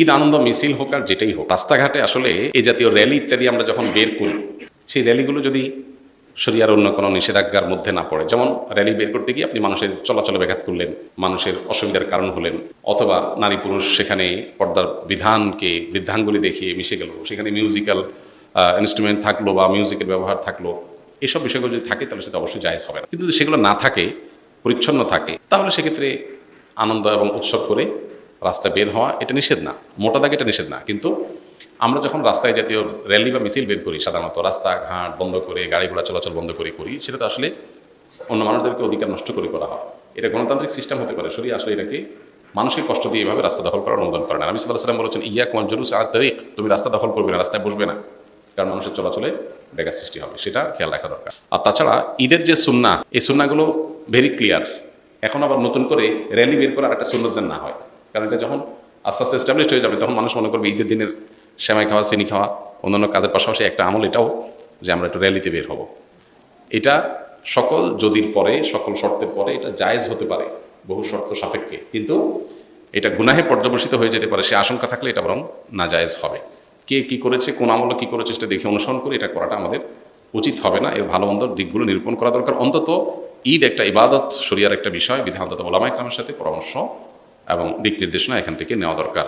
ঈদ, আনন্দ, মিছিল হোক আর যেটাই হোক, রাস্তাঘাটে আসলে এই জাতীয় র্যালি ইত্যাদি আমরা যখন বের করি, সেই র্যালিগুলো যদি শরিয়ার অন্য কোনো নিষেধাজ্ঞার মধ্যে না পড়ে, যেমন র্যালি বের করতে গিয়ে আপনি মানুষের চলাচলে ব্যাঘাত করলেন, মানুষের অসুবিধার কারণ হলেন, অথবা নারী পুরুষ সেখানে পর্দার বিধানকে বৃদ্ধাঙ্গুলি দেখিয়ে মিশে গেল, সেখানে মিউজিক্যাল ইনস্ট্রুমেন্ট থাকল বা মিউজিকের ব্যবহার থাকল, এসব বিষয়গুলো যদি থাকে তাহলে সেটা অবশ্যই জায়জ হবে না। কিন্তু সেগুলো না থাকে, পরিচ্ছন্ন থাকে, তাহলে সেক্ষেত্রে আনন্দ এবং উৎসব করে রাস্তায় বের হওয়া, এটা নিষেধ না। মোটা দাগে এটা নিষেধ না। কিন্তু আমরা যখন রাস্তায় জাতীয় র্যালি বা মিছিল বের করি, সাধারণত রাস্তাঘাট বন্ধ করে, গাড়ি ঘোড়া চলাচল বন্ধ করে করি, সেটা তো আসলে অন্য মানুষদেরকে অধিকার নষ্ট করে করা হয়। এটা গণতান্ত্রিক সিস্টেম হতে পারে। সরি আসলে এটাকে মানুষের কষ্ট দিয়ে এভাবে রাস্তা দখল করার অনুমোদন করে না। আমি সাল্লাহ সাল্লাম বলেছেন, ইয়া কুমার জলুস আর তারিখ তুমি রাস্তা দখল করবে না, রাস্তায় বসবে না, কারণ মানুষের চলাচলে ব্যাঘাত সৃষ্টি হবে। সেটা খেয়াল রাখা দরকার। আর তাছাড়া ঈদের যে সুন্না এই সুন্নাগুলো ভেরি ক্লিয়ার এখন আবার নতুন করে র্যালি বের করার একটা সুন্নত যেন না হয়। কারণ এটা যখন আস্তে আস্তে এস্টাবলিশ হয়ে যাবে, তখন মানুষ মনে করবে ঈদের দিনের সেমাই খাওয়া, চিনি খাওয়া, অন্যান্য কাজের পাশাপাশি একটা আমল এটাও যে আমরা একটু র্যালিতে বের হব। এটা সকল যদির পরে, সকল শর্তের পরে এটা জায়েজ হতে পারে, বহু শর্ত সাপেক্ষে। কিন্তু এটা গুনাহে পর্যবসিত হয়ে যেতে পারে, সে আশঙ্কা থাকলে এটা বরং না জায়েজ হবে। কে কি করেছে, কোন আমলে কি করেছে, সেটা দেখে অনুসরণ করে এটা করাটা আমাদের উচিত হবে না। এর ভালো মন্দ দিকগুলো নিরূপণ করা দরকার। অন্তত ঈদ একটা ইবাদত, শরিয়ার একটা বিষয়, বিধান অন্তত ওলামা ইকরামের সাথে পরামর্শ এবং দিক নির্দেশনা এখান থেকে নেওয়া দরকার।